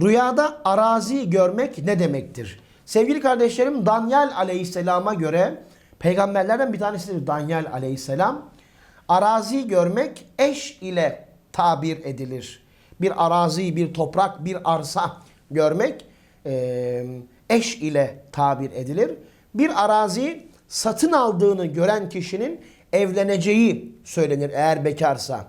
Rüyada arazi görmek ne demektir? Sevgili kardeşlerim Danyal aleyhisselama göre peygamberlerden bir tanesidir Danyal aleyhisselam. Arazi görmek eş ile tabir edilir. Bir arazi, bir toprak, bir arsa görmek eş ile tabir edilir. Bir arazi satın aldığını gören kişinin evleneceği söylenir eğer bekarsa.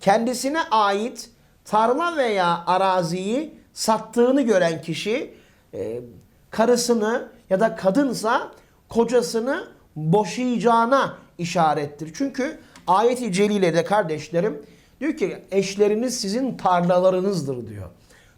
Kendisine ait tarla veya araziyi sattığını gören kişi e, karısını ya da kadınsa kocasını boşayacağına işarettir. Çünkü ayet-i celilede kardeşlerim diyor ki eşleriniz sizin tarlalarınızdır diyor.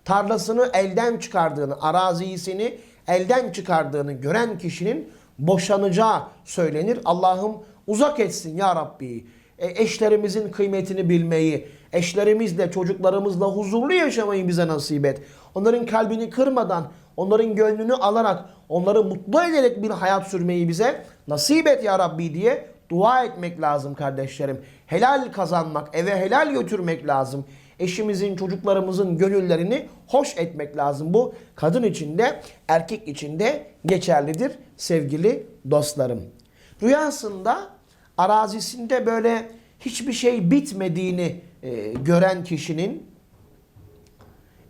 Tarlasını elden çıkardığını, arazisini elden çıkardığını gören kişinin boşanacağı söylenir. Allah'ım uzak etsin ya Rabbi. E, eşlerimizin kıymetini bilmeyi, eşlerimizle, çocuklarımızla huzurlu yaşamayı bize nasip et. Onların kalbini kırmadan, onların gönlünü alarak, onları mutlu ederek bir hayat sürmeyi bize nasip et ya Rabbi diye dua etmek lazım kardeşlerim. Helal kazanmak, eve helal götürmek lazım. Eşimizin, çocuklarımızın gönüllerini hoş etmek lazım. Bu kadın için de erkek için de geçerlidir sevgili dostlarım. Rüyasında arazisinde böyle hiçbir şey bitmediğini e, gören kişinin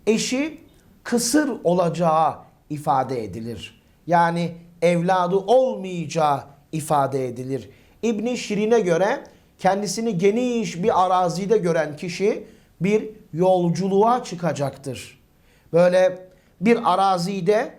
eşi kısır olacağı ifade edilir. Yani evladı olmayacağı ifade edilir. İbn Şirin'e göre kendisini geniş bir arazide gören kişi bir yolculuğa çıkacaktır. Böyle bir arazide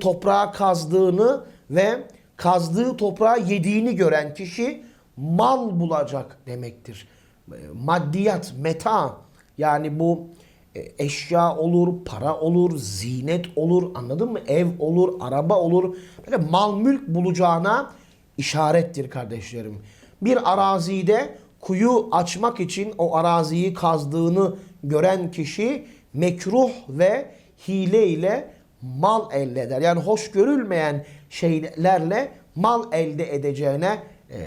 toprağa kazdığını ve kazdığı toprağı yediğini gören kişi mal bulacak demektir. E, Maddiyat, meta yani bu e, eşya olur, para olur, zinet olur, anladın mı? Ev olur, araba olur. Böyle mal mülk bulacağına işarettir kardeşlerim. Bir arazide kuyu açmak için o araziyi kazdığını gören kişi mekruh ve hile ile mal elde eder. Yani hoş görülmeyen şeylerle mal elde edeceğine e,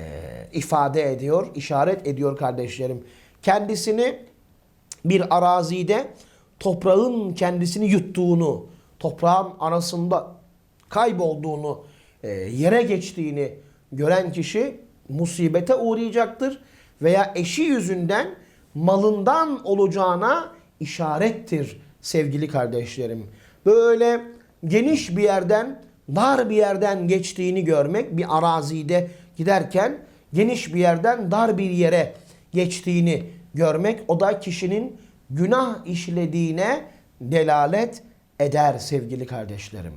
ifade ediyor, işaret ediyor kardeşlerim. Kendisini bir arazide toprağın kendisini yuttuğunu, toprağın arasında kaybolduğunu, e, yere geçtiğini gören kişi musibete uğrayacaktır veya eşi yüzünden malından olacağına işarettir sevgili kardeşlerim. Böyle geniş bir yerden dar bir yerden geçtiğini görmek bir arazide giderken geniş bir yerden dar bir yere geçtiğini görmek o da kişinin günah işlediğine delalet eder sevgili kardeşlerim.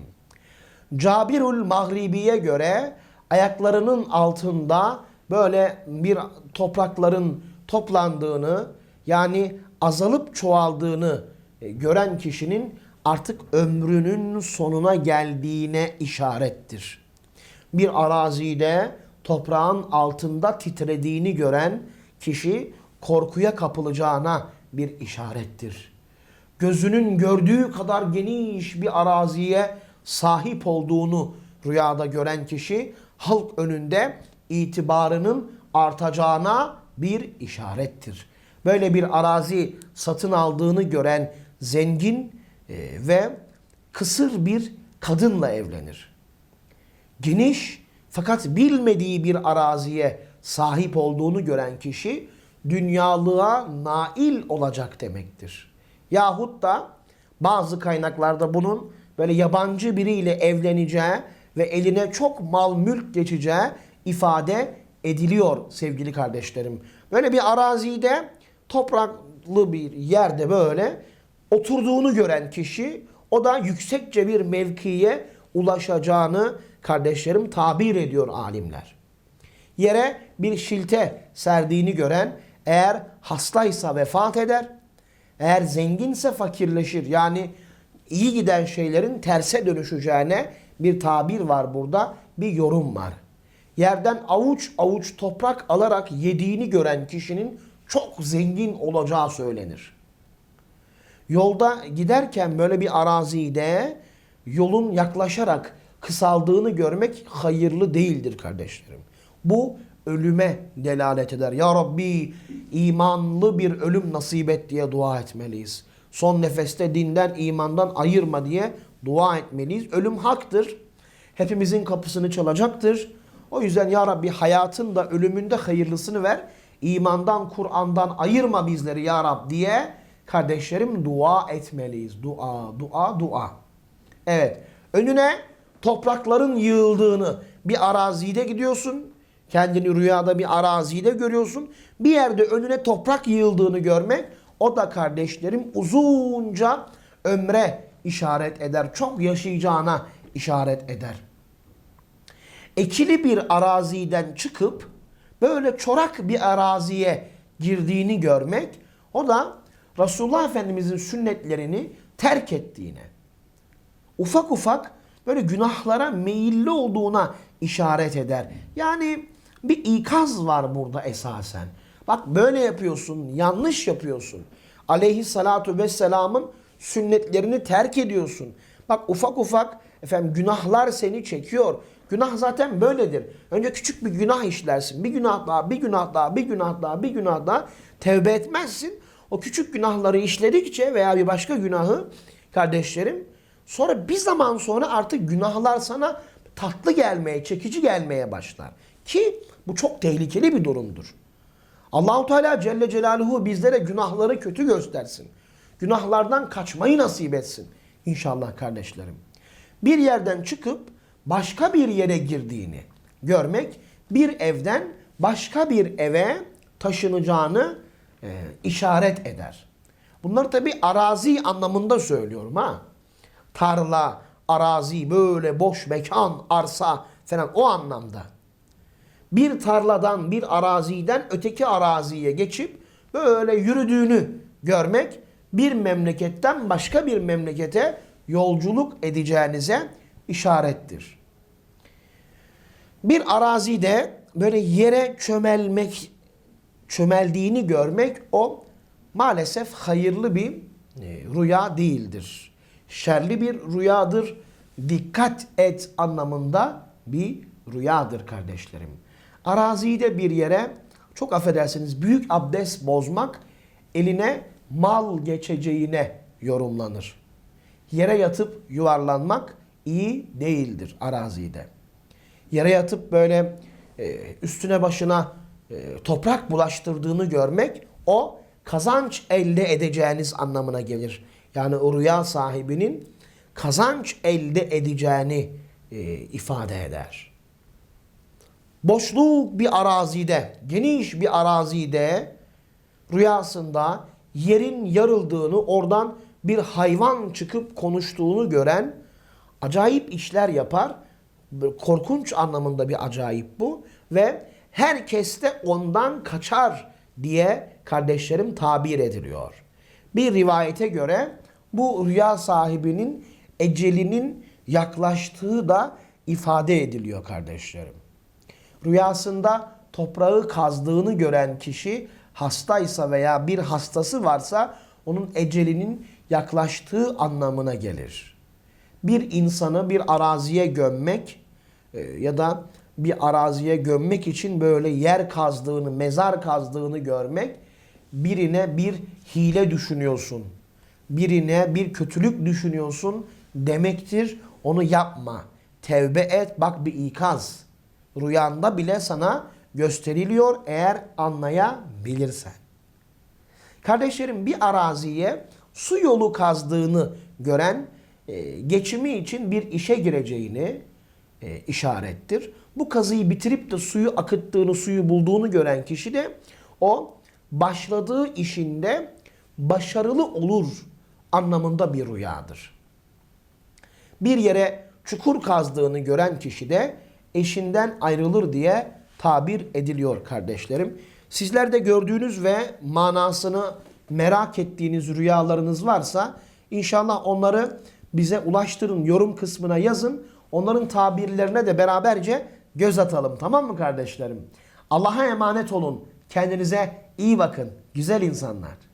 Cabirul Mahribi'ye göre ayaklarının altında böyle bir toprakların toplandığını yani azalıp çoğaldığını e, gören kişinin artık ömrünün sonuna geldiğine işarettir. Bir arazide toprağın altında titrediğini gören kişi korkuya kapılacağına bir işarettir. Gözünün gördüğü kadar geniş bir araziye sahip olduğunu rüyada gören kişi halk önünde itibarının artacağına bir işarettir. Böyle bir arazi satın aldığını gören zengin e, ve kısır bir kadınla evlenir. Geniş fakat bilmediği bir araziye sahip olduğunu gören kişi dünyalığa nail olacak demektir. Yahut da bazı kaynaklarda bunun böyle yabancı biriyle evleneceği ve eline çok mal mülk geçeceği ifade ediliyor sevgili kardeşlerim. Böyle bir arazide topraklı bir yerde böyle oturduğunu gören kişi o da yüksekçe bir mevkiye ulaşacağını kardeşlerim tabir ediyor alimler. Yere bir şilte serdiğini gören eğer hastaysa vefat eder, eğer zenginse fakirleşir. Yani iyi giden şeylerin terse dönüşeceğine bir tabir var burada, bir yorum var. Yerden avuç avuç toprak alarak yediğini gören kişinin çok zengin olacağı söylenir. Yolda giderken böyle bir arazide yolun yaklaşarak kısaldığını görmek hayırlı değildir kardeşlerim. Bu ölüme delalet eder. Ya Rabbi imanlı bir ölüm nasip et diye dua etmeliyiz. Son nefeste dinden, imandan ayırma diye dua etmeliyiz. Ölüm haktır. Hepimizin kapısını çalacaktır. O yüzden ya Rabbi hayatın da ölümünde hayırlısını ver. İmandan, Kur'an'dan ayırma bizleri ya Rab diye kardeşlerim dua etmeliyiz. Dua, dua, dua. Evet. Önüne toprakların yığıldığını bir arazide gidiyorsun. Kendini rüyada bir arazide görüyorsun. Bir yerde önüne toprak yığıldığını görmek o da kardeşlerim uzunca ömre işaret eder. Çok yaşayacağına işaret eder. Ekili bir araziden çıkıp böyle çorak bir araziye girdiğini görmek o da Resulullah Efendimizin sünnetlerini terk ettiğine, ufak ufak böyle günahlara meyilli olduğuna işaret eder. Yani bir ikaz var burada esasen. Bak böyle yapıyorsun, yanlış yapıyorsun. Aleyhissalatu vesselamın sünnetlerini terk ediyorsun. Bak ufak ufak efendim günahlar seni çekiyor. Günah zaten böyledir. Önce küçük bir günah işlersin. Bir günah daha, bir günah daha, bir günah daha, bir günah daha. Tevbe etmezsin. O küçük günahları işledikçe veya bir başka günahı kardeşlerim sonra bir zaman sonra artık günahlar sana tatlı gelmeye, çekici gelmeye başlar. Ki bu çok tehlikeli bir durumdur. Allahu Teala Celle Celaluhu bizlere günahları kötü göstersin. Günahlardan kaçmayı nasip etsin. İnşallah kardeşlerim. Bir yerden çıkıp başka bir yere girdiğini görmek bir evden başka bir eve taşınacağını e, işaret eder. Bunları tabi arazi anlamında söylüyorum ha. Tarla, arazi, böyle boş mekan, arsa falan o anlamda. Bir tarladan, bir araziden öteki araziye geçip böyle yürüdüğünü görmek bir memleketten başka bir memlekete yolculuk edeceğinize işarettir. Bir arazide böyle yere çömelmek, çömeldiğini görmek o maalesef hayırlı bir e, rüya değildir. Şerli bir rüyadır. Dikkat et anlamında bir rüyadır kardeşlerim. Arazide bir yere çok affedersiniz büyük abdest bozmak eline mal geçeceğine yorumlanır. Yere yatıp yuvarlanmak iyi değildir arazide. Yere yatıp böyle e, üstüne başına e, toprak bulaştırdığını görmek o kazanç elde edeceğiniz anlamına gelir. Yani o rüya sahibinin kazanç elde edeceğini e, ifade eder. Boşluk bir arazide, geniş bir arazide rüyasında yerin yarıldığını, oradan bir hayvan çıkıp konuştuğunu gören acayip işler yapar. Korkunç anlamında bir acayip bu ve herkes de ondan kaçar diye kardeşlerim tabir ediliyor. Bir rivayete göre bu rüya sahibinin ecelinin yaklaştığı da ifade ediliyor kardeşlerim. Rüyasında toprağı kazdığını gören kişi hastaysa veya bir hastası varsa onun ecelinin yaklaştığı anlamına gelir. Bir insanı bir araziye gömmek e, ya da bir araziye gömmek için böyle yer kazdığını, mezar kazdığını görmek birine bir hile düşünüyorsun. Birine bir kötülük düşünüyorsun demektir. Onu yapma. Tevbe et. Bak bir ikaz. Rüyanda bile sana gösteriliyor eğer anlayabilirsen. Kardeşlerim bir araziye su yolu kazdığını gören e, geçimi için bir işe gireceğini e, işarettir. Bu kazıyı bitirip de suyu akıttığını, suyu bulduğunu gören kişi de o başladığı işinde başarılı olur anlamında bir rüyadır. Bir yere çukur kazdığını gören kişi de eşinden ayrılır diye tabir ediliyor kardeşlerim. Sizler de gördüğünüz ve manasını merak ettiğiniz rüyalarınız varsa inşallah onları bize ulaştırın, yorum kısmına yazın. Onların tabirlerine de beraberce göz atalım. Tamam mı kardeşlerim? Allah'a emanet olun. Kendinize iyi bakın. Güzel insanlar.